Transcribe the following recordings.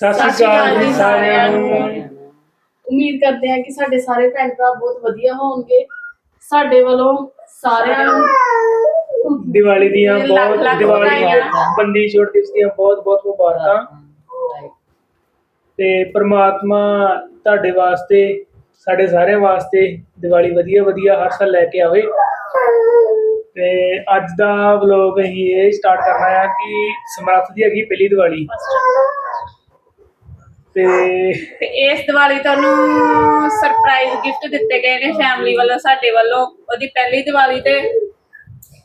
ਸਤਿ ਸ਼੍ਰੀ ਅਕਾਲ ਜੀ ਸਾਰਿਆਂ ਨੂੰ। ਉਮੀਦ ਕਰਦੇ ਹਾਂ ਕਿ ਸਾਡੇ ਸਾਰੇ ਭੈਣ ਭਰਾ ਬਹੁਤ ਵਧੀਆ ਹੋਣਗੇ। ਸਾਡੇ ਵੱਲੋਂ ਸਾਰਿਆਂ ਨੂੰ ਦੀਵਾਲੀ ਦੀਆਂ ਬਹੁਤ ਦੀਵਾਲੀ। ਬੰਦੀ ਛੋੜ ਦਿਵਸ ਦੀਆਂ ਬਹੁਤ ਬਹੁਤ ਮੁਬਾਰਕਾਂ। ਤੇ ਪ੍ਰਮਾਤਮਾ ਤੁਹਾਡੇ ਵਾਸਤੇ ਸਾਡੇ ਸਾਰਿਆਂ ਵਾਸਤੇ ਦੀਵਾਲੀ ਵਧੀਆ ਵਧੀਆ ਹਰ ਸਾਲ ਲੈ ਕੇ ਆਵੇ। ਤੇ ਅੱਜ ਦਾ ਵਲੋਗ ਅਸੀਂ ਇਹ ਸਟਾਰਟ ਕਰਨਾ ਹੈ ਕਿ ਸਮਰੱਥ ਦੀ ਹੈਗੀ ਪਹਿਲੀ ਦੀਵਾਲੀ। ਤੇ ਤੇ ਇਸ ਦੀਵਾਲੀ ਤੁਹਾਨੂੰ ਸਰਪ੍ਰਾਈਜ਼ ਗਿਫਟ ਦਿੱਤੇ ਗਏ ਨੇ ਫੈਮਿਲੀ ਵੱਲੋਂ ਸਾਡੇ ਵੱਲੋਂ ਉਹਦੀ ਪਹਿਲੀ ਦੀਵਾਲੀ ਤੇ।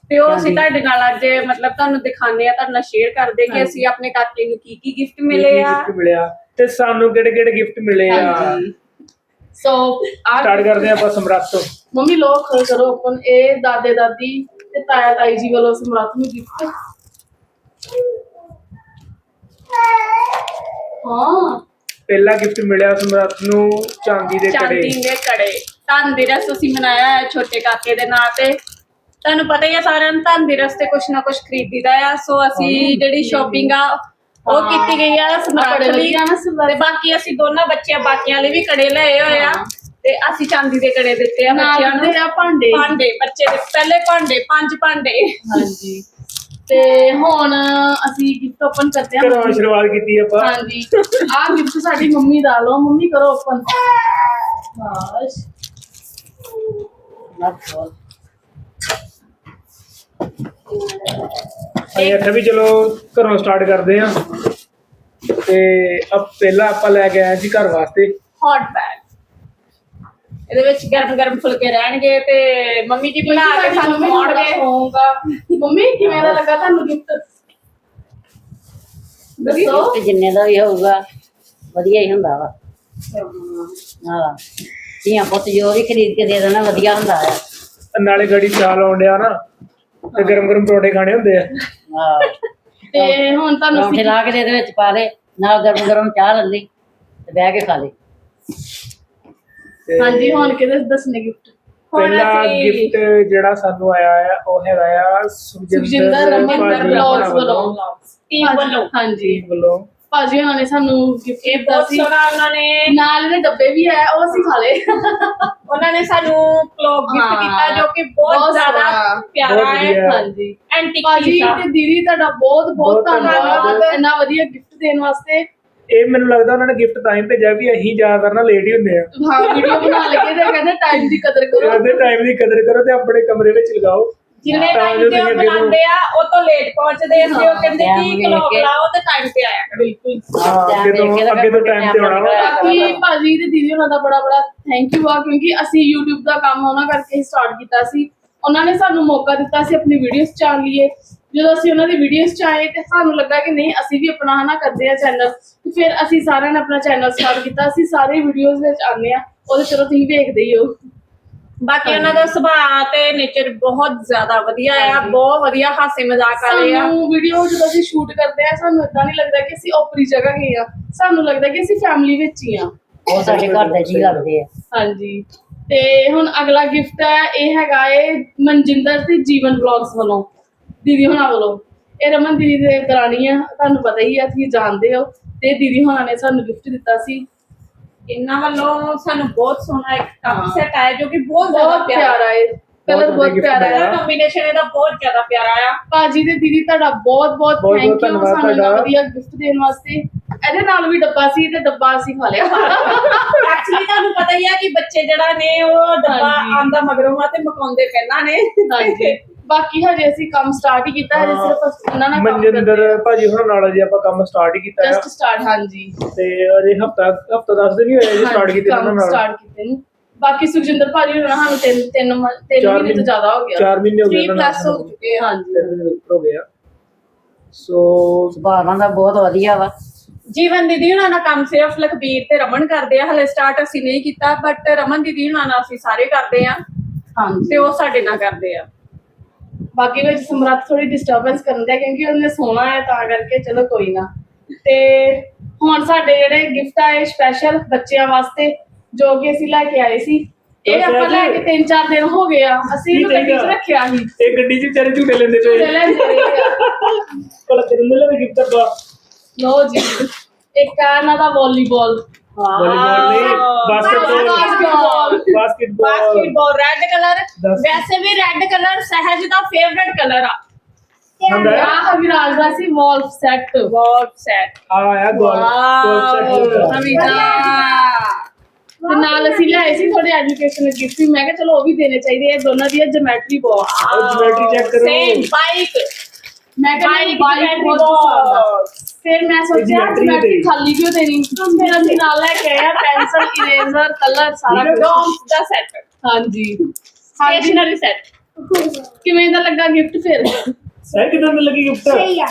ਤੇ ਉਹ ਅਸੀਂ ਤੁਹਾਡੇ ਨਾਲ ਅੱਜ ਮਤਲਬ ਤੁਹਾਨੂੰ ਦਿਖਾਣੇ ਆ ਤੁਹਾਡੇ ਨਾਲ ਸ਼ੇਅਰ ਕਰਦੇ ਕਿ ਅਸੀਂ ਆਪਣੇ ਕਾਕੇ ਨੂੰ ਕੀ ਕੀ ਗਿਫਟ ਮਿਲੇ ਆ। ਗਿਫਟ ਮਿਲਿਆ ਤੇ ਸਾਨੂੰ ਕਿਹੜੇ ਕਿਹੜੇ ਗਿਫਟ ਮਿਲੇ ਆ। ਹਾਂਜੀ। ਸੋ ਸਟਾਰਟ ਕਰਦੇ ਆਪਾਂ ਸਮਰੱਥ ਤੋਂ। ਮੰਮੀ ਲੋਕ ਕਰੋ ਆਪਨ ਇਹ ਦਾਦੇ ਦਾਦੀ ਤੇ ਤਾਇਆ ਤਾਈ ਜੀ ਵੱਲੋਂ ਸਮਰੱਥ ਨੂੰ ਗਿਫਟ ਹਾਂ। ਪਹਿਲਾ ਗਿਫਟ ਮਿਲਿਆ ਸਮਰੱਥ ਨੂੰ ਚਾਂਦੀ ਦੇ ਚਾਂਦੀ ਕੜੇ ਦੇ ਕੜੇ। ਧਨ ਦਿਵਸ ਅਸੀਂ ਮਨਾਇਆ ਹੈ ਛੋਟੇ ਕਾਕੇ ਦੇ ਨਾਂ ਤੇ। ਤੁਹਾਨੂੰ ਪਤਾ ਹੀ ਆ ਸਾਰਿਆਂ ਨੂੰ ਧਨ ਦਿਵਸ ਤੇ ਕੁਛ ਨਾ ਕੁਛ ਖਰੀਦੀਦਾ ਆ। ਸੋ ਅਸੀਂ ਜਿਹੜੀ ਸ਼ਾਪਿੰਗ ਆ ਉਹ ਹਾਂ। ਕੀਤੀ ਗਈ ਆ ਸਮਰਾਟ ਬੜੇ ਲਈ। ਵਧੀਆ ਨਾ ਸਮਰਾਟ। ਤੇ ਬਾਕੀ ਅਸੀਂ ਦੋਨਾਂ ਬੱਚਿਆਂ ਬਾਕੀਆਂ ਲਈ ਵੀ ਕੜੇ ਲਏ ਹੋਏ ਆ। ਹਾਂ। ਤੇ ਅਸੀਂ ਚਾਂਦੀ ਦੇ ਕੜੇ ਦਿੱਤੇ ਆ ਬੱਚਿਆਂ ਨੂੰ। ਭਾਂਡੇ। ਭਾਂਡੇ ਬੱਚੇ ਦੇ ਪਹਿਲੇ ਭਾਂਡੇ ਪੰਜ ਭਾਂਡੇ। ਹਾਂਜੀ। ਤੇ ਹੁਣ ਅਸੀਂ ਗਿਫਟ ਓਪਨ ਕਰਦੇ ਹਾਂ ਘਰੋਂ ਸ਼ੁਰੂਆਤ ਕੀਤੀ ਆਪਾਂ। ਹਾਂਜੀ। ਆਹ ਗਿਫਟ ਸਾਡੀ ਮੰਮੀ ਦਾ ਲਓ ਮੰਮੀ ਕਰੋ ਓਪਨ ਬਸ। ਅਸੀਂ ਆਖਿਆ ਵੀ ਚਲੋ ਘਰੋਂ ਸਟਾਰਟ ਕਰਦੇ ਆ ਤੇ ਅਬ ਪਹਿਲਾਂ ਆਪਾਂ ਲੈ ਕੇ ਆਏ ਜੀ ਘਰ ਵਾਸਤੇ। ਹੌਟ ਬੈਗ ਇਹਦੇ ਵਿੱਚ ਗਰਮ ਗਰਮ ਫੁਲਕੇ ਰਹਿਣਗੇ ਤੇ ਮੰਮੀ ਜੀ ਬਣਾ ਕੇ ਸਾਨੂੰ ਖਵਾਉਣਗੇ। ਹੋਊਗਾ ਮੰਮੀ ਕਿਵੇਂ ਦਾ ਲੱਗਾ ਤੁਹਾਨੂੰ ਗਿਫਟ ਦੱਸੋ। ਤੇ ਜਿੰਨੇ ਦਾ ਵੀ ਹੋਊਗਾ ਵਧੀਆ ਹੀ ਹੁੰਦਾ ਵਾ। ਹਾਂ। ਧੀਆਂ ਪੁੱਤ ਜੋ ਵੀ ਖਰੀਦ ਕੇ ਦੇ ਦੇਣਾ ਵਧੀਆ ਹੁੰਦਾ ਆ। ਨਾਲੇ ਗੜੀ ਚਾਲ ਆਉਣ ਡਿਆ ਨਾ ਤੇ ਗਰਮ ਗਰਮ ਪਰੌਂਠੇ ਖਾਣੇ ਹੁੰਦੇ ਆ। ਹਾਂ। ਤੇ ਹੁਣ ਤੁਹਾਨੂੰ ਪਰੌਂਠੇ ਲਾ ਕੇ ਦੇ ਦੇ ਵਿੱਚ ਪਾ ਲੈ ਨਾਲ ਗਰਮ ਗਰਮ ਚਾਹ ਲੈ ਲਈ ਤੇ ਬਹਿ ਕੇ ਖਾ ਲੈ ਤੇ ਹਾਂਜੀ ਹੁਣ ਕਿਹਦੇ ਦੱਸਣੇ ਗਿਫਟ ਪਹਿਲਾ ਗਿਫਟ ਜਿਹੜਾ ਸਾਨੂੰ ਆਇਆ ਆ ਉਹ ਹੈਗਾ ਆ ਸੁਖਜਿੰਦਰ ਰਮਨ ਬਲੌਗਸ ਵੱਲੋਂ। ਟੀਮ ਵੱਲੋਂ। ਹਾਂਜੀ। ਟੀਮ ਵੱਲੋਂ। ਭਾਜੀ ਉਹਨਾਂ ਨੇ ਸਾਨੂੰ ਗਿਫਟ ਇਹ ਦਿੱਤਾ ਬਹੁਤ ਸੀ ਸੋਹਣਾ ਉਹਨਾਂ ਨੇ। ਨਾਲ ਇਹਦੇ ਡੱਬੇ ਵੀ ਹੈ ਉਹ ਅਸੀਂ ਖਾ ਲਏ। ਉਹਨਾਂ ਨੇ ਸਾਨੂੰ ਕਲੋਕ ਗਿਫਟ। ਕੀਤਾ ਜੋ ਕਿ ਬਹੁਤ ਜ਼ਿਆਦਾ। ਪਿਆਰਾ ਹੈ। ਹਾਂਜੀ। ਐਂਟੀਕ ਭਾਜੀ ਆ ਤੇ ਦੀਦੀ ਤੁਹਾਡਾ ਬਹੁਤ ਬਹੁਤ ਧੰਨਵਾਦ। ਇੰਨਾ ਵਧੀਆ ਗਿਫਟ ਦੇਣ ਵਾਸਤੇ। ਇਹ ਮੈਨੂੰ ਲੱਗਦਾ ਉਹਨਾਂ ਨੇ ਗਿਫਟ ਤਾਂ ਹੀ ਭੇਜਿਆ ਵੀ ਅਸੀਂ ਜ਼ਿਆਦਾਤਰ ਨਾ ਲੇਟ ਹੀ ਹੁੰਦੇ ਆ ਹਾਂ ਵੀਡੀਓ ਬਣਾ ਲਗੇ ਤੇ ਕਹਿੰਦੇ ਟਾਈਮ ਦੀ ਕਦਰ ਕਰੋ ਇਹਦੇ ਟਾਈਮ ਦੀ ਕਦਰ ਕਰੋ ਤੇ ਆਪਣੇ ਕਮਰੇ ਵਿੱਚ ਲਗਾਓ ਜਿੰਨੇ ਤਾਂ ਟਾਈਮ ਜੋ ਤੇ ਉਹ ਤੁਸੀਂ ਅੱਗੇ ਨੂੰ- ਬਣਾਉਂਦੇ ਆ ਉਹ ਤੋਂ ਲੇਟ ਪਹੁੰਚਦੇ ਆ ਤੇ ਉਹ ਕਹਿੰਦੇ ਕਿ ਵੇਖ ਕਲੋਕ ਕੇ। ਲਾਓ ਤੇ ਟਾਈਮ ਤੇ ਆਇਆ ਕਰੋ। ਬਿਲਕੁਲ ਹਾਂ, ਟਾਈਮ ਅੱਗੇ ਤੋਂ- ਅੱਗੇ ਤੋਂ time ਤੇ ਆਉਣਾ ਵਾ। ਬਾਕੀ ਭਾਜੀ ਤੇ ਦੀਦੀ ਉਹਨਾਂ ਦਾ ਬੜਾ ਬੜਾ ਥੈਂਕ ਯੂ ਆ ਕਿਉਂਕਿ ਅਸੀਂ YouTube ਦਾ ਕੰਮ ਉਹਨਾਂ ਕਰਕੇ ਸਟਾਰਟ ਕੀਤਾ ਸੀ ਉਹਨਾਂ ਨੇ ਸਾਨੂੰ ਮੌਕਾ ਦਿੱਤਾ ਸੀ ਆਪਣੀ ਵੀਡੀਓਜ਼ ਚ ਆਉਣ ਲਈ ਜਦੋਂ ਅਸੀਂ ਉਹਨਾਂ ਦੀ ਵੀਡੀਓਜ਼ ਚ ਆਏ ਤੇ ਸਾਨੂੰ ਲੱਗਾ ਕਿ ਨਹੀਂ ਅਸੀਂ ਵੀ ਆਪਣਾ ਹਨਾ ਕਰਦੇ ਆ ਚੈਨਲ ਤੇ ਫਿਰ ਅਸੀਂ ਸਾਰਿਆਂ ਨੇ ਆਪਣਾ ਚੈਨਲ ਸਟਾਰਟ ਕੀਤਾ। ਅਸੀਂ ਸਾਰੇ ਵੀਡੀਓਜ਼ ਵਿੱਚ ਆਉਂਦੇ ਆ ਉਹਦੇ ਚਲੋ ਤੁਸੀਂ ਵੇਖਦੇ ਹੀ ਹੋ। ਬਾਕੀ ਉਹਨਾਂ ਦਾ ਸੁਭਾਅ ਤੇ ਨੇਚਰ ਬਹੁਤ ਜ਼ਿਆਦਾ ਵਧੀਆ ਆ। ਬਹੁਤ ਵਧੀਆ ਹਾਸੇ ਮਜ਼ਾਕ ਵਾਲੇ ਆ। ਸਾਨੂੰ ਵੀਡੀਓ ਜਦੋਂ ਅਸੀਂ ਸ਼ੂਟ ਕਰਦੇ ਆ ਸਾਨੂੰ ਇਦਾਂ ਨਹੀਂ ਲੱਗਦਾ ਕਿ ਅਸੀਂ ਓਪਰੀ ਜਗ੍ਹਾ ਗਏ ਆ ਸਾਨੂੰ ਲੱਗਦਾ ਕਿ ਅਸੀਂ ਫੈਮਿਲੀ ਵਿੱਚ ਹੀ ਆ ਉਹ ਸਾਡੇ ਘਰ ਦੇ ਜੀ ਲੱਗਦੇ ਆ। ਹਾਂਜੀ। ਤੇ ਹੁਣ ਅਗਲਾ ਗਿਫਟ ਹੈ ਇਹ ਹੈਗਾ ਏ ਮਨਜਿੰਦਰ ਤੇ ਜੀਵਨ ਵਲੌਗਸ ਵੱਲੋਂ। ਦੀਦੀ ਹੁਣਾਂ ਵੱਲੋਂ। ਇਹ ਰਮਨ ਦੀਦੀ ਦੇ ਦਰਾਣੀ ਆ ਤੁਹਾਨੂੰ ਪਤਾ ਹੀ ਆ ਤੁਸੀਂ ਜਾਣਦੇ ਹੋ। ਤੇ ਦੀਦੀ ਹੁਣਾਂ ਨੇ ਸਾਨੂੰ ਗਿਫਟ ਦਿੱਤਾ ਸੀ। ਇਹਨਾਂ ਵੱਲੋਂ ਸਾਨੂੰ ਬਹੁਤ ਸੋਹਣਾ ਇੱਕ। ਕੱਪ ਸੈਟ ਆਇਆ ਜੋ ਕਿ ਬਹੁਤ ਜ਼ਿਆਦਾ ਬਹੁਤ ਪਿਆਰਾ ਪਿਆਰਾ ਏ। ਕਲਰ ਬਹੁਤ ਪਿਆਰਾ ਹੈ। ਕੰਬੀਨੇਸ਼ਨ ਇਹਦਾ ਬਹੁਤ ਜ਼ਿਆਦਾ ਪਿਆਰਾ ਆ। ਭਾਜੀ ਤੇ ਦੀਦੀ ਤੁਹਾਡਾ ਬਹੁਤ ਬਹੁਤ ਬਹੁਤ ਥੈਂਕ ਯੂ ਧੰਨਵਾਦ ਸਾਨੂੰ ਇੰਨਾ ਤੁਹਾਡਾ। ਵਧੀਆ ਗਿਫਟ ਦੇਣ ਵਾਸਤੇ। ਇਹਦੇ ਨਾਲ ਵੀ ਡੱਬਾ ਸੀ ਤੇ ਡੱਬਾ ਅਸੀਂ ਖਾ ਲਿਆ। ਐਕਚੁਅਲੀ ਤੁਹਾਨੂੰ ਪਤਾ ਹੀ ਆ ਕਿ ਬੱਚੇ ਜਿਹੜਾ ਨੇ ਉਹ ਡੱਬਾ ਹਾਂਜੀ। ਆਂਦਾ ਮਗਰੋਂ ਆ ਤੇ ਮਕਾਉਂਦੇ ਪਹਿਲਾਂ ਨੇ। ਹਾਂਜੀ। ਬਾਕੀ ਹਜੇ ਅਸੀਂ ਕੰਮ ਸਟਾਰਟ ਹੀ ਕੀਤਾ ਹਜੇ ਹਾਂ। ਸਿਰਫ ਉਹਨਾਂ ਨਾਲ ਕੰਮ ਮਨਜਿੰਦਰ ਭਾਜੀ ਹੁਣ ਨਾਲ ਜੀ ਆਪਾਂ ਕੰਮ ਸਟਾਰਟ ਹੀ ਕੀਤਾ ਜਸਟ ਸਟਾਰਟ ਹਾਂਜੀ। ਤੇ ਅਜੇ ਹਫਤਾ ਹਫਤਾ ਦੱਸ ਦਿਨ ਹੀ ਹੋਇਆ ਜੀ ਸਟਾਰਟ ਕੀਤੇ ਉਹਨਾਂ ਨਾਲ। ਸਟਾਰਟ ਕੀਤੇ ਨੂੰ। ਬਾਕੀ ਸੁਖਜਿੰਦਰ ਭਾਜੀ ਹੋਣਾ ਸਾਨੂੰ ਤਿੰਨ ਤਿੰਨ ਮ- ਤਿੰਨ ਚਾਰ ਮਹੀਨੇ ਤੋਂ ਜ਼ਿਆਦਾ ਹੋ ਗਿਆ। 4 ਮਹੀਨੇ ਹੋ ਗਏ 3 ਉਹਨਾਂ ਪਲੱਸ ਹੋ ਚੁੱਕੇ ਆ ਹਾਂਜੀ। ਤਿੰਨ ਮਹੀਨੇ ਉੱਪਰ ਹੋ ਗਿਆ ਸੋ ਉਹਨਾਂ ਦਾ ਬਹੁਤ ਵਧੀਆ ਵਾ। ਜੀਵਨ ਦੀਦੀ ਉਹਨਾਂ ਦਾ ਕੰਮ ਸਿਰਫ ਲਖਬੀਰ ਤੇ ਰਮਨ ਕਰਦੇ ਆ ਹਲੇ ਸਟਾਰਟ ਅਸੀਂ ਨਹੀਂ ਕੀਤਾ ਬਟ ਰਮਨ ਦੀਦੀ ਉਹਨਾਂ ਨਾਲ ਅਸੀਂ ਸਾਰੇ ਕਰਦੇ ਆ ਹਾਂਜੀ ਤੇ ਉਹ ਸਾਡੇ ਨਾਲ ਕਰਦੇ ਆ ਬਾਕੀ ਵਿੱਚ ਸਮਰੱਥ ਥੋੜੀ ਡਿਸਟਰਬੈਂਸ ਕਰਨ ਦਿਆ ਕਿਉਂਕਿ ਉਹਨੇ ਸੋਣਾ ਹੈ ਤਾਂ ਕਰਕੇ ਚਲੋ ਕੋਈ ਨਾ ਤੇ ਹੁਣ ਸਾਡੇ ਜਿਹੜੇ ਗਿਫਟ ਆਏ ਸਪੈਸ਼ਲ ਬੱਚਿਆਂ ਵਾਸਤੇ ਜੋ ਕਿ ਅਸੀਂ ਲੈ ਕੇ ਆਏ ਸੀ ਇਹ ਆਪਾਂ ਲੈ ਜੀ। ਕੇ ਤਿੰਨ ਚਾਰ ਦਿਨ ਹੋ ਗਏ ਆ ਅਸੀਂ ਇਹਨੂੰ ਗੱਡੀ 'ਚ? ਰੱਖਿਆ ਸੀ ਇਹ ਗੱਡੀ 'ਚ ਵਿਚਾਰੇ ਝੂਟੇ ਲੈਂਦੇ ਪਏ। ਕੋਲ ਤੇਰੇ ਮਿਲੇ ਵੀ ਗਿਫਟ ਦਾ ਲਓ ਜੀ। ਇੱਕ ਆ ਇਹਨਾਂ ਦਾ ਵਾਲੀਬਾਲ। ਵਾਲੀਬਾਲ ਨਹੀਂ basketball. Basketball. Basketball. Basketball red colour ਦੱਸ। ਵੈਸੇ ਵੀ ਰੈੱਡ ਕਲਰ ਸਹਿਜ ਦਾ ਫੇਵਰਿਟ ਕਲਰ ਆ। ਹੁੰਦਾ ਹੈ? ਆ ਵਿਰਾਜ ਦਾ ਸੀ ਵਾਲਫ ਸੈੱਟ ਬਹੁਤ ਸੈਟ ਆ ਆਇਆ ਗੋਲ ਗੋਲ ਸੈਟ ਤੇ ਨਾਲ ਅਸੀਂ ਲਿਆਏ ਸੀ ਥੋੜੇ ਐਜੂਕੇਸ਼ਨ ਗਿਫਟ ਵੀ। ਮੈਂ ਕਿਹਾ ਚਲੋ ਉਹ ਵੀ ਦੇਣੇ ਚਾਹੀਦੇ ਆ। ਦੋਨਾਂ ਦੀ ਜਿਓਮੈਟਰੀ ਬਾਕਸ ਆਓ ਜਿਓਮੈਟਰੀ ਚੈੱਕ ਕਰੋ। ਸੇਮ ਬਾਈਕ ਮੈਂ ਕਿਹਾ Bike, ਬਾਈਕ geometry ਬਹੁਤ ਪਸੰਦ ਆ। ਫਿਰ ਮੈਂ ਸੋਚਿਆ geometry ਜਿਓਮੈਟਰੀ ਦੇ। ਖਾਲੀ ਕਿਉਂ ਦੇਣੀ ਫਿਰ ਅਸੀਂ ਨਾਲ ਲੈ ਕੇ ਆਏ ਪੈਨਸਲ ਇਰੇਜ਼ਰ ਕਲਰ ਸਾਰਾ ਠੀਕ ਹੈ। ਕੁਝ ਡੋਮਸ ਦਾ ਸੈਟ ਹਾਂਜੀ ਸਟੇਸ਼ਨਰੀ ਸੈਟ ਕਿਵੇਂ ਦਾ ਲੱਗਾ ਗਿਫਟ ਫਿਰ ਸਹੀ ਕਿਦਾਂ ਦੀ ਲੱਗੀ ਗਿਫਟ ਸਹੀ ਆ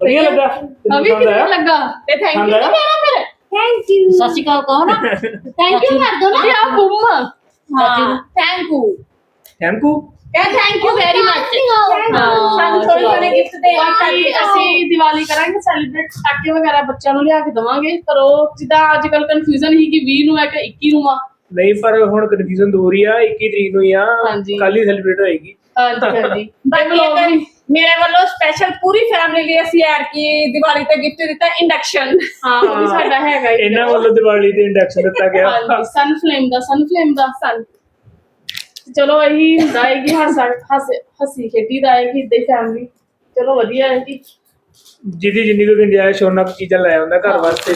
ਵਧੀਆ ਲੱਗਾ ਤੈਨੂੰ ਅਭੀ ਪਸੰਦ ਕਿਵੇਂ ਆਇਆ? ਲੱਗਾ ਤੇ ਥੈਂਕ ਯੂ ਪਸੰਦ ਆਇਆ? ਕਹਿਣਾ ਫਿਰ ਥੈਂਕ ਯੂ ਸਤਿ ਸ਼੍ਰੀ ਅਕਾਲ ਕਹੋ ਨਾ ਥੈਂਕ ਯੂ ਕਰ ਦੋ ਨਾ ਅਭੀ ਆ ਬੁੰਮ ਹਾਂ ਥੈਂਕ ਯੂ ਥੈਂਕ ਯੂ ਕਹ ਥੈਂਕ ਯੂ ਵੈਰੀ ਮਚ ਹਾਂ, ਸਾਨੂੰ ਥੋੜੇ। ਥੋੜੇ ਗਿਫਟ ਦੇ ਬਾਕੀ ਅਸੀਂ ਦੀਵਾਲੀ ਕਰਾਂਗੇ ਸੈਲੀਬ੍ਰੇਟ ਪਟਾਕੇ ਵਗੈਰਾ ਬੱਚਿਆਂ ਨੂੰ ਲਿਆ ਕੇ ਦਵਾਂਗੇ ਪਰ ਉਹ ਜਿੱਦਾਂ ਅੱਜ ਕੱਲ ਕਨਫਿਊਜ਼ਨ ਸੀ ਕਿ 20 ਨੂੰ ਹੈ ਕਿ 21 ਨੂੰ ਆ ਨਹੀਂ ਪਰ ਹੁਣ ਕਨਫਿਊਜ਼ਨ ਦੂਰ ਹੀ ਆ 21 ਤਰੀਕ ਨੂੰ ਹੀ ਆ ਹਾਂਜੀ। ਕੱਲ ਹੀ ਸੈਲੀਬ੍ਰੇਟ ਹੋਏਗੀ ਹਾਂਜੀ ਹਾਂਜੀ ਬਾਕੀ ਅਗਰ ਵੀ- ਮੇਰੇ ਵੱਲੋਂ ਸਪੈਸ਼ਲ ਪੂਰੀ ਫੈਮਿਲੀ ਲਈ ਅਸੀਂ ਐਡ ਕੀ ਦੀਵਾਲੀ ਤੇ ਗਿਫਟ ਦਿੱਤਾ ਇੰਡਕਸ਼ਨ ਹਾਂ ਉਹ ਵੀ ਸਾਡਾ ਹੈਗਾ ਹੀ। ਇਹਨਾਂ ਵੱਲੋਂ ਦੀਵਾਲੀ ਤੇ ਇੰਡਕਸ਼ਨ ਦਿੱਤਾ ਗਿਆ ਹਾਂਜੀ ਸਨ ਫਲੇਮ ਦਾ ਸਨ ਫਲੇਮ ਦਾ ਸਨ ਚਲੋ ਇਹੀ ਹੁੰਦਾ ਹੈ ਕਿ ਹੱਸਾ ਹੱਸ ਹੱਸੀ ਖੇਡੀ ਦਾ ਹੈ ਕਿ ਇਦਾਂ ਹੀ ਫੈਮਿਲੀ ਚਲੋ ਵਧੀਆ ਹੈ ਕਿ ਜਿਹਦੀ ਜਿੰਨੀ ਕੋਈ ਗੁੰਜਾਇਸ਼ ਉਹਨਾਂ ਕੁ ਚੀਜ਼ਾਂ ਲੈ ਆਉਂਦਾ ਘਰ ਵਾਸਤੇ।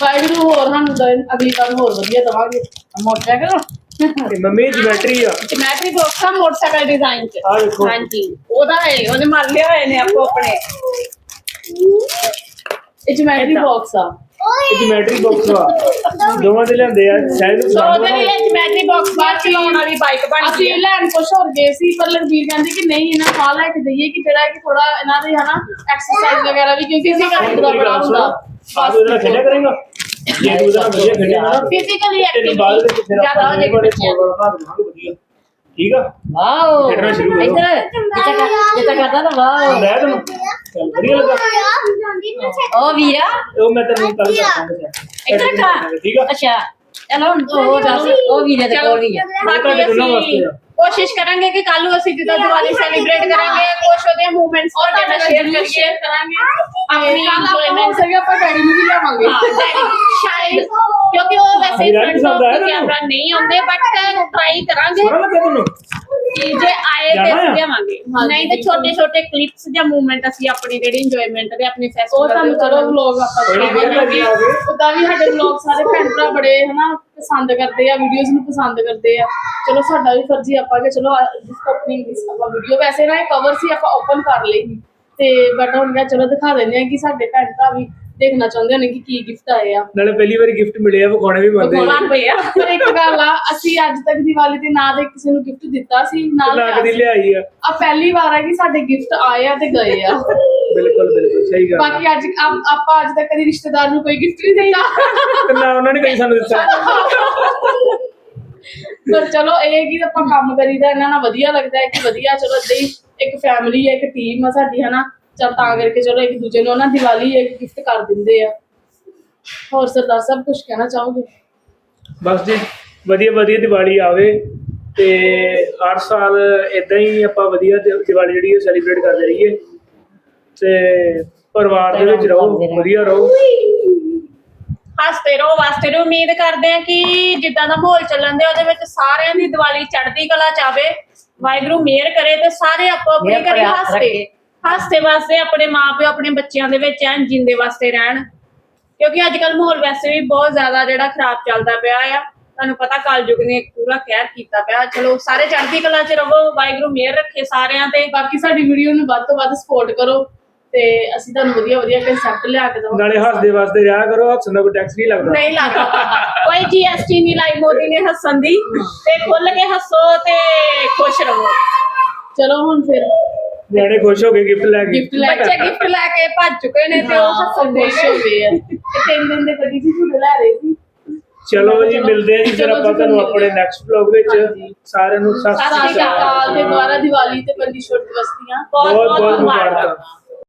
ਵਾਹਿਗੁਰੂ ਹੋਰ ਸਾਨੂੰ ਦੇਣ, ਅਗਲੀ ਵਾਰ ਹੋਰ ਵਧੀਆ ਦਵਾਂਗੇ। ਮੋਟਰਸਾਈਕਲ। ਤੇ ਮੰਮੀ ਜਿਮੈਟਰੀ ਆ। ਜਿਮੈਟਰੀ ਬਾਕਸ ਆ ਮੋਟਰਸਾਈਕਲ ਡਿਜ਼ਾਈਨ ਚ। ਆ ਦੇਖੋ। ਹਾਂਜੀ। ਉਹਦਾ ਹੈ ਉਹਨੇ ਮੰਨ ਲਿਆ ਹੋਏ ਨੇ ਆਪੋ ਆਪਣੇ। ਇਹ ਜਿਓਮੈਟਰੀ ਏਦਾਂ। ਬਾਕਸ ਆ। ਜਿਮੈਟਰੀ ਬਾਕਸ ਆ ਦੋਵਾਂ ਦੇ ਲਿਆਂਦੇ ਆ ਸ਼ਾਇਦ ਪਸੰਦ। ਇਹ ਜਿਮੈਟਰੀ ਬਾਕਸ ਬਾਅਦ ਚਲਾਉਣ ਵਾਲੀ ਬਾਈਕ ਬਣ ਗਈ ਅਸੀਂ। ਲੈਣ ਕੁਛ ਹੋਰ ਗਏ ਸੀ ਪਰ ਲਖਬੀਰ ਕਹਿੰਦੀ ਕਿ ਨਹੀਂ ਇਹਨਾਂ ਨੂੰ ਆਹ ਲੈ ਕੇ ਦਈਏ ਕਿ ਜਿਹੜਾ ਕਿ ਥੋੜਾ ਇਹਨਾਂ ਦੇ ਹਨਾ ਐਕਸਰਸਾਈਜ਼ ਵਗੈਰਾ ਵੀ ਕਿਉਂਕਿ ਅਸੀਂ ਘੱਟ ਦਾ ਬੜਾ ਹੁੰਦਾ। ਬਾਅਦ ਉਹਦਾ ਖੇਡਿਆ ਕਰੇਗਾ? ਜੇ ਤੂੰ ਉਹਦਾ ਵਧੀਆ ਖੇਡੇਗਾ ਨਾ। ਫਿਜ਼ੀਕਲੀ ਤੈਨੂੰ ਬਾਅਦ ਵਿੱਚ ਫਿਰ ਜ਼ਿਆਦਾ ਆਪਾਂ ਹੋ ਨੇ ਜਾਏਗੀ ਬੜੇ ਬਣਾ ਦੇਵਾਂਗੇ ਵਧੀਆ। ਠੀਕ ਆ? ਵਾਓ। ਖੇਡਣਾ ਸ਼ੁਰੂ ਕਰੋ। ਇੱਧਰ। ਜਿੱਤਾ ਕਰ- ਜਿੱਤਾ ਕਰਦਾ ਨਾ ਵਾਓ। ਲੈ ਤੈਨੂੰ ਚੱਲ ਵਧੀਆ ਲੱਗਾ। ਉਹ ਵੀਰਾ? ਉਹ ਮੈਂ ਤੈਨੂੰ ਕੱਲ ਦੱਸਾਂਗਾ ਇੱਧਰ ਖਾ। ਠੀਕ ਆ। ਅੱਛਾ। ਚਲੋ ਹੁਣ ਤੂੰ ਉਹ ਦੱਸ। ਉਹ ਵੀਰੇ ਦੇ ਕੋਲ ਹੀ ਆ। ਬਾਕੀ ਤੁਹਾਡੇ ਦੋਨਾਂ ਵਾਸਤੇ ਅਸੀਂ ਆ। ਕੋਸ਼ਿਸ਼ ਕਰਾਂਗੇ ਕਿ ਕੱਲ ਨੂੰ ਅਸੀਂ ਜਿੱਦਾਂ ਦੀਵਾਲੀ ਸੈਲੀਬ੍ਰੇਟ ਕਰਾਂਗੇ ਕੁਝ ਉਹਦੇ ਮੂਵਮੈਂਟਸ ਉਹ ਤੁਹਾਡੇ ਨਾਲ ਸ਼ੇਅਰ ਕਰੀਏ। ਸ਼ੇਅਰ ਕਰਾਂਗੇ। ਆਪਣੀ ਇੰਜੋਇਮੈਂਟ ਸਕੇ ਆਪਾਂ ਡੈਡੀ ਨੂੰ ਵੀ daddy, ਸ਼ਾਇਦ ਕਿਉਂਕਿ ਉਹ ਵੈਸੇ ਹਾਂ, ਤੈਨੂੰ? ਕੈਮਰਾ ਨਹੀਂ ਆਉਂਦੇ ਬਟ ਟਰਾਈ ਕਰਾਂਗੇ। ਕਿ ਜੇ ਆਏ ਤੇ ਜਾਣਾ ਅਸੀਂ ਆ? ਲਿਆਵਾਂਗੇ। ਹਾਂਜੀ, ਨਹੀਂ ਤੇ ਛੋਟੇ ਛੋਟੇ ਕਲਿੱਪਸ ਜਾਂ ਮੂਵਮੈਂਟ ਅਸੀਂ ਆਪਣੀ ਜਿਹੜੀ ਇੰਜੋਇਮੈਂਟ ਦੇ ਆਪਣੀ ਉਹ ਫੈਸਟੀਵਲ ਤੁਹਾਨੂੰ ਚਲੋ ਵਲੌਗ ਆਪਾਂ ਬੜੀ ਵਧੀਆ ਲੱਗੀ ਆ ਕੇ। ਉਦਾਂ ਵੀ ਸਾਡੇ ਵਲੌਗ ਸਾਰੇ ਭੈਣ ਭਰਾ ਬੜੇ ਹਨਾ ਪਸੰਦ ਕਰਦੇ ਆ ਵੀਡੀਓਜ਼ ਨੂੰ ਪਸੰਦ ਕਰਦੇ ਆ। ਚਲੋ ਸਾਡਾ ਵੀ ਫਰਜ਼ੀ ਆਪਾਂ ਕਿ ਚਲੋ ਜਿਸ ਓਪਨਿੰਗ ਦੀ ਆਪਾਂ ਵੀਡੀਓ ਵੈਸੇ ਨਾ ਇਹ ਕਵਰ ਸੀ ਆਪਾਂ ਓਪਨ ਕਰ ਲਈ। ਤੇ ਬਟ ਹੁਣ ਮੈਂ ਚਲੋ ਦਿਖਾ ਦਿੰਦੇ ਆ ਕਿ ਸਾਡੇ ਭੈਣ ਭਰਾ ਵੀ ਦੇਖਣਾ ਚਾਹੁੰਦੇ ਹੋਣੇ ਕਿ ਕੀ ਗਿਫਟ ਆਏ ਆ। ਨਾਲੇ ਪਹਿਲੀ ਵਾਰੀ ਗਿਫਟ ਮਿਲਿਆ ਵਿਖਾਉਣੇ ਵੀ ਬੰਦੇ ਵਿਖਾਉਣਾ ਬਣ ਪਏ ਆ ਪਰ ਇੱਕ ਗੱਲ ਆ ਅਸੀਂ ਅੱਜ ਤੱਕ ਦੀਵਾਲੀ ਤੇ ਨਾ ਤੇ ਕਿਸੇ ਨੂੰ ਗਿਫਟ ਦਿੱਤਾ ਸੀ ਨਾ ਲੱਗ ਦੀ ਲਿਆਈ ਆ। ਆ ਪਹਿਲੀ ਵਾਰ ਆ ਕਿ ਸਾਡੇ ਗਿਫਟ ਆਏ ਆ ਤੇ ਗਏ ਆ। ਬਿਲਕੁਲ ਬਿਲਕੁਲ ਸਹੀ ਗੱਲ। ਬਾਕੀ ਅੱਜ ਆਪ- ਆਪਾਂ ਅੱਜ ਤੱਕ ਕਦੀ ਰਿਸ਼ਤੇਦਾਰ ਨੂੰ ਕੋਈ ਗਿਫਟ ਨਹੀਂ ਦਿੱਤਾ। ਤੇ ਨਾ ਉਹਨਾਂ ਨੇ ਕਦੀ ਸਾਨੂੰ ਦਿੱਤਾ। ਪਰ ਚਲੋ ਇਹ ਹੈ ਕਿ ਆਪਾਂ ਕੰਮ ਕਰੀਦਾ ਇਹਨਾਂ ਨਾਲ ਵਧੀਆ ਲੱਗਦਾ ਹੈ ਕਿ ਵਧੀਆ ਚਲੋ ਏਦਾਂ ਹੀ ਇੱਕ ਫੈਮਿਲੀ ਹੈ ਇੱਕ ਟੀਮ ਆ ਸਾਡੀ ਹਨਾ? ਚਲ ਤਾਂ ਕਰਕੇ ਚਲੋ ਇੱਕ ਦੂਜੇ ਨੂੰ ਨਾ ਦੀਵਾਲੀ ਇੱਕ ਗਿਫਟ ਕਰ ਦਿੰਦੇ ਆ। ਹੋਰ ਸਰਦਾਰ ਸਾਹਿਬ ਕੁਝ ਕਹਿਣਾ ਚਾਹੋਗੇ? ਬਸ ਜੀ ਵਧੀਆ ਵਧੀਆ ਦੀਵਾਲੀ ਆਵੇ ਤੇ ਹਰ ਸਾਲ ਇਦਾਂ ਹੀ ਆਪਾਂ ਵਧੀਆ ਦੀ- ਦੀਵਾਲੀ ਜਿਹੜੀ ਹੈ ਸੈਲੀਬ੍ਰੇਟ ਕਰਦੇ ਰਹੀਏ ਤੇ ਪਰਿਵਾਰ ਦੇ ਵਿੱਚ ਰਹੋ ਵਧੀਆ ਰਹੋ। ਹੱਸਦੇ ਰਹੋ ਵਾਸਤੇ ਰਹੋ ਉਮੀਦ ਕਰਦੇ ਆ ਕਿ ਜਿੱਦਾਂ ਦਾ ਮਾਹੌਲ ਚੱਲਣ ਦੇ ਉਹਦੇ ਵਿੱਚ ਸਾਰਿਆਂ ਦੀ ਦੀਵਾਲੀ ਚੜ੍ਹਦੀ ਕਲਾ ਚਾਵੇ ਵਾਹਿਗੁਰੂ ਮਿਹਰ ਕਰੇ ਤੇ ਸਾਰੇ ਆਪੋ ਆਪਣੀ ਘਰੇ ਹੱਸਦੇ। ਹੱਸਦੇ ਵਾਸਤੇ ਆਪਣੇ ਮਾਪਿਓ ਆਪਣੇ ਬੱਚਿਆਂ ਦੇ ਵਿੱਚ ਐਨ ਜਿੰਦੇ ਵਾਸਤੇ ਰਹਿਣ। ਕਿਉਂਕਿ ਅੱਜ ਕੱਲ ਮਾਹੌਲ ਵੈਸੇ ਵੀ ਬਹੁਤ ਜ਼ਿਆਦਾ ਜਿਹੜਾ ਖਰਾਬ ਚੱਲਦਾ ਪਿਆ ਆ। ਤੁਹਾਨੂੰ ਪਤਾ ਕਲਯੁਗ ਨੇ ਪੂਰਾ ਕਹਿਰ ਕੀਤਾ ਪਿਆ। ਚਲੋ ਸਾਰੇ ਚੜ੍ਹਦੀ ਕਲਾ 'ਚ ਰਹੋ ਵਾਹਿਗੁਰੂ ਮਿਹਰ ਰੱਖੇ ਸਾਰਿਆਂ ਤੇ। ਬਾਕੀ ਸਾਡੀ ਵੀਡੀਓ ਨੂੰ ਵੱਧ ਤੋਂ ਵੱਧ ਸਪੋਰਟ ਕਰੋ ਤੇ ਅਸੀਂ ਤੁਹਾਨੂੰ ਵਧੀਆ ਵਧੀਆ ਕੰਸੈਪਟ ਲਿਆ ਕੇ ਦਵਾਂਗੇ। ਨਾਲੇ ਹੱਸਦੇ ਵਾਸਤੇ ਰਿਹਾ ਕਰੋ ਹੱਸਣ ਦਾ ਕੋਈ ਟੈਕਸ ਨਹੀਂ ਲੱਗਦਾ। ਨਹੀਂ ਲੱਗਦਾ। ਕੋਈ ਜੀਐਸਟੀ ਨਹੀਂ ਲਾਈ ਮੋਦੀ ਨੇ ਹੱਸਣ ਦੀ। ਤੇ ਖੁੱਲ ਕੇ ਹੱਸੋ ਤੇ ਖੁਸ਼ ਰਹੋ। ਚਲੋ ਹੁਣ ਫਿਰ। ਨਿਆਣੇ ਖੁਸ਼ ਹੋ ਕੇ ਗਿਫਟ ਲੈ ਕੇ। ਗਿਫਟ ਲੈ ਕੇ। ਬੱਚੇ ਗਿਫਟ ਲੈ ਕੇ ਭੱਜ ਚੁੱਕੇ ਨੇ ਤੇ ਉਹ ਹੱਸਣ ਦੇ ਖੁਸ਼ ਹੋ ਗਏ ਆ। ਤੇ ਤਿੰਨ ਦਿਨ ਦੇ ਗੱਡੀ 'ਚ ਝੂਟੇ ਲੈ ਰਹੇ ਸੀ। ਚਲੋ ਜੀ ਮਿਲਦੇ ਆ ਜੀ ਫਿਰ ਆਪਾਂ ਜੀ, ਤੁਹਾਨੂੰ ਆਪਣੇ। ਨੈਕਸਟ ਵਲੌਗ ਵਿੱਚ। ਸਾਰਿਆਂ ਨੂੰ ਸਤਿ ਸ਼੍ਰੀ ਅਕਾਲ। ਤੇ ਦੁਬਾਰਾ ਦੀਵਾਲੀ ਤੇ ਬੰਦੀ ਛੋਟੀ ਬਸਤੀਆਂ। ਬਹੁਤ ਬਹੁਤ ਮੁਬਾਰਕਾਂ।